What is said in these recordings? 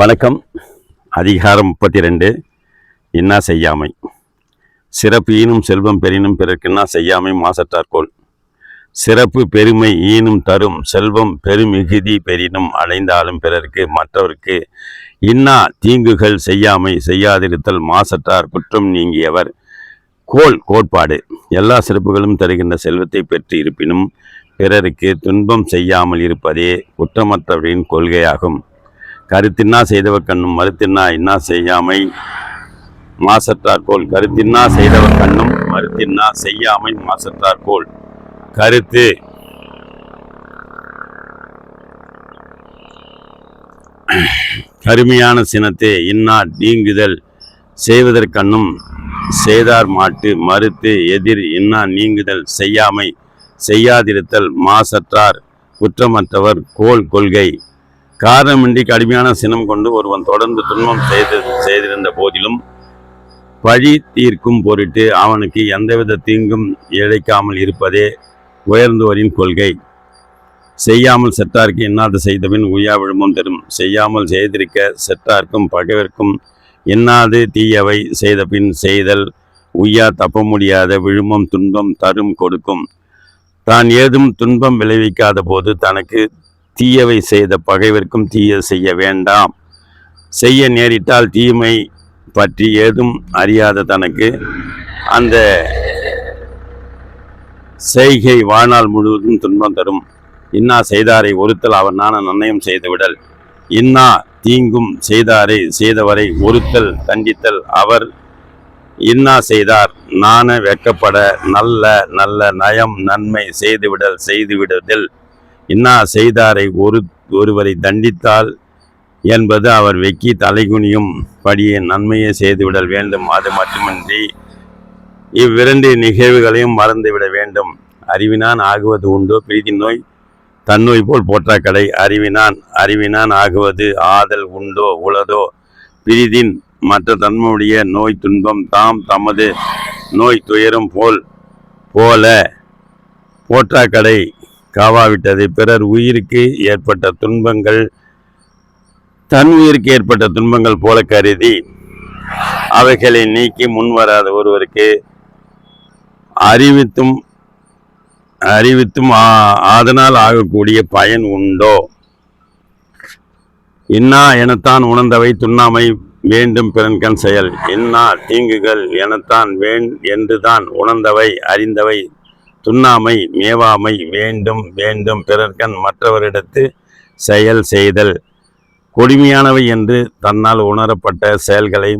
வணக்கம். அதிகாரம் முப்பத்தி ரெண்டு இன்னா செய்யாமை. சிறப்பு ஈனும் செல்வம் பெறினும் பிறர்க்கின்னா செய்யாமை மாசற்றார்கோள் சிறப்பு பெருமை ஈனும் தரும் செல்வம் பெருமிகுதி பெறினும் அடைந்தாலும் பிறர்க்கு மற்றவர்க்கு. இன்னா தீங்குகள் செய்யாமை செய்யாதிருத்தல் மாசற்றார் குற்றம் நீங்கியவர். கோல் கோட்பாடு. எல்லா சிறப்புகளும் தருகின்ற செல்வத்தை பெற்று இருப்பினும் பிறருக்கு துன்பம் செய்யாமல் இருப்பதே குற்றமற்றவரின் கொள்கையாகும். கருத்தின்னா செய்தவர் கண்ணும் மறுத்தின்னா இன்னா செய்யாமை. மாசற்றார்கோள் கருத்தின்னா செய்தவர் கண்ணும் மறுத்தின்னா செய்யாமை மாசற்றார்கோள். கருத்து. கருமையான சினத்தே இன்னா நீங்குதல். செய்வதற்கண்ணும் செய்தார் மாட்டு மறுத்து எதிர் இன்னா நீங்குதல் செய்யாமை. செய்யாதிருத்தல் மாசற்றார். குற்றமற்றவர் கோல் கொள்கை. காரணமின்றி கடுமையான சினம் கொண்டு ஒருவன் தொடர்ந்து துன்பம் செய்து செய்திருந்த போதிலும் பழி தீர்க்கும் பொருட்டு அவனுக்கு எந்தவித தீங்கும் இழைக்காமல் இருப்பதே உயர்ந்தோரின் கொள்கை. செய்யாமல் செற்றார்க்கு இன்னாது செய்தபின் உய்யா விழுமம் தரும். செய்யாமல் செய்திருக்க செற்றார்க்கும் பகைவர்க்கும் இன்னாது தீயவை செய்தபின் செய்தல். உய்யா தப்ப முடியாத விழுமம் துன்பம் தரும் கொடுக்கும். தான் ஏதும் துன்பம் விளைவிக்காத போது தனக்கு தீயவை செய்த பகைவர்க்கும் தீய செய்ய வேண்டாம். செய்ய நேரிட்டால் தீமை பற்றி ஏதும் அறியாத தனக்கு அந்த செய்கை வாழ்நாள் முழுவதும் துன்பம் தரும். இன்னா செய்தாரை ஒருத்தல் அவர் நாண நன்னயம் செய்துவிடல். இன்னா தீங்கும் செய்தாரை செய்தவரை ஒருத்தல் தண்டித்தல் அவர். இன்னா செய்தார் நான வெட்கப்பட நல்ல நல்ல நயம் நன்மை செய்துவிடல் செய்துவிடுதல். இன்னா செய்தாரை ஒரு ஒருவரை தண்டித்தால் என்பது அவர் வெக்கி தலைகுனியும் படியே நன்மையை செய்துவிடல் வேண்டும். அது மட்டுமின்றி இவ்விரண்டு நிகழ்வுகளையும் மறந்துவிட வேண்டும். அறிவினான் ஆகுவது உண்டோ. பிரீதி நோய் தன்னோய் போல் போற்றாக்கடை. அறிவினான் அறிவினான் ஆகுவது ஆதல் உண்டோ உளதோ? பிரிதின் மற்ற தன்மையுடைய நோய் துன்பம் தாம் தமது நோய் துயரும் போல் போல போற்றாக்கடை. காவாவிட்டது. பிறர் உயிருக்கு ஏற்பட்ட துன்பங்கள் தன் உயிருக்கு ஏற்பட்ட துன்பங்கள் போல கருதி அவைகளை நீக்கி முன்வராத ஒருவருக்கு அறிவித்தும் அறிவித்தும் ஆ- அதனால் ஆகக்கூடிய பயன் உண்டோ? இன்னா எனத்தான் உணர்ந்தவை துண்ணாமை வேண்டும் பிறன்கண் செயல். இன்னா தீங்குகள் எனத்தான் வேண் என்றுதான் உணர்ந்தவை அறிந்தவை துண்ணாமை மேவாமை வேண்டும் வேண்டும் பிறர்கண் மற்றவரிடத்து செயல் செய்தல். கொடுமையானவை என்று தன்னால் உணரப்பட்ட செயல்களை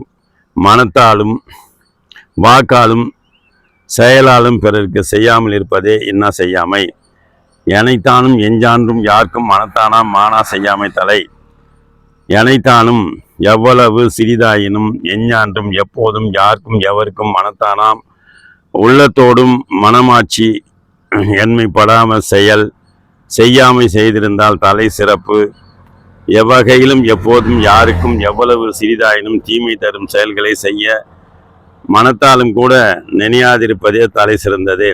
மனத்தாலும் வாக்காலும் செயலாலும் பிறருக்கு செய்யாமல் இருப்பதே இன்னா செய்யாமை. எனைத்தானும் எஞ்சான்றும் யாருக்கும் மனத்தானாம் மானா செய்யாமை தலை. எனைத்தானும் எவ்வளவு சிறிதாயினும் எஞ்ஞான்றும் எப்போதும் யாருக்கும் எவருக்கும் மனத்தானாம் உள்ளத்தோடும் மனமாட்சி என்மைப்படாமல் செயல் செய்யாமை செய்திருந்தால் தலை சிறப்பு. எவ்வகையிலும் எப்போதும் யாருக்கும் எவ்வளவு சிறிதாயினும் தீமை தரும் செயல்களை செய்ய மனத்தாலும் கூட நினையாதிருப்பதே தலை சிறந்தது.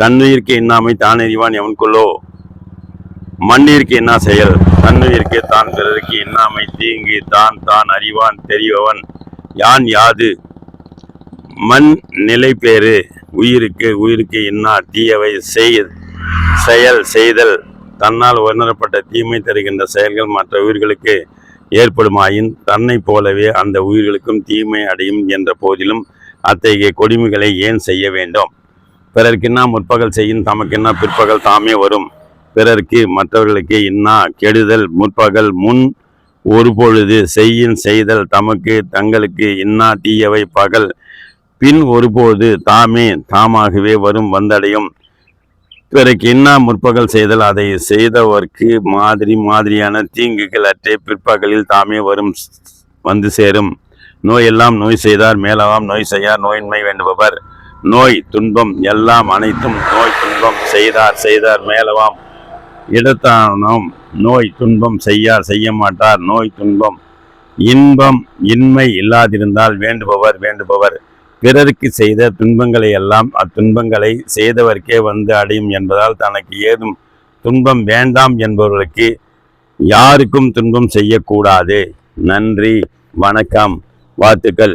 தன்னுயிர்க்கு எண்ணாமை தான் அறிவான் எவனுக்குள்ளோ மண்ணிற்கு என்ன செயல்? தன்னுயிர்க்கு தான் பிறருக்கு எண்ணாமை தீங்கு தான் தான் அறிவான் தெரியவன் யான் யாது? மண் நிலைப்பேறு. உயிருக்கு உயிருக்கு இன்னா தீயவை செய் செயல் செய்தல். தன்னால் உணரப்பட்ட தீமை தருகின்ற செயல்கள் மற்ற உயிர்களுக்கு ஏற்படுமாயின் தன்னைப் போலவே அந்த உயிர்களுக்கும் தீமை அடையும் என்ற போதிலும் அத்தகைய கொடுமைகளை ஏன் செய்ய வேண்டும்? பிறர்க்கின்னா முற்பகல் செய்யும் தமக்கென்னா பிற்பகல் தாமே வரும். பிறர்க்கு மற்றவர்களுக்கு இன்னா கெடுதல்? முற்பகல் முன் ஒரு பொழுது செய்யின் செய்தல் தமக்கு தங்களுக்கு இன்னா தீயவை பகல் பின் ஒருபோது தாமே தாமாகவே வரும் வந்தடையும். பிறகு இன்னா முற்பகல் செய்தல்? அதை செய்தவர்க்கு மாதிரி மாதிரியான தீங்குகள் அற்றே பிற்பகலில் தாமே வரும் வந்து சேரும். நோய் எல்லாம் நோய் செய்தார் மேலவாம் நோய் செய்யார் நோயின்மை வேண்டுபவர். நோய் துன்பம் எல்லாம் அனைத்தும் நோய் துன்பம் செய்தார் செய்தார் மேலவாம். இடத்தானம் நோய் துன்பம் செய்யார் செய்ய மாட்டார். நோய் துன்பம் இன்பம் இன்மை இல்லாதிருந்தால் வேண்டுபவர் வேண்டுபவர். பிறருக்கு செய்த துன்பங்களை எல்லாம் அத்துன்பங்களை செய்தவர்க்கே வந்து அடையும் என்பதால் தனக்கு ஏதும் துன்பம் வேண்டாம் என்பவர்களுக்கு யாருக்கும் துன்பம் செய்யக்கூடாது. நன்றி வணக்கம் வாழ்த்துக்கள்.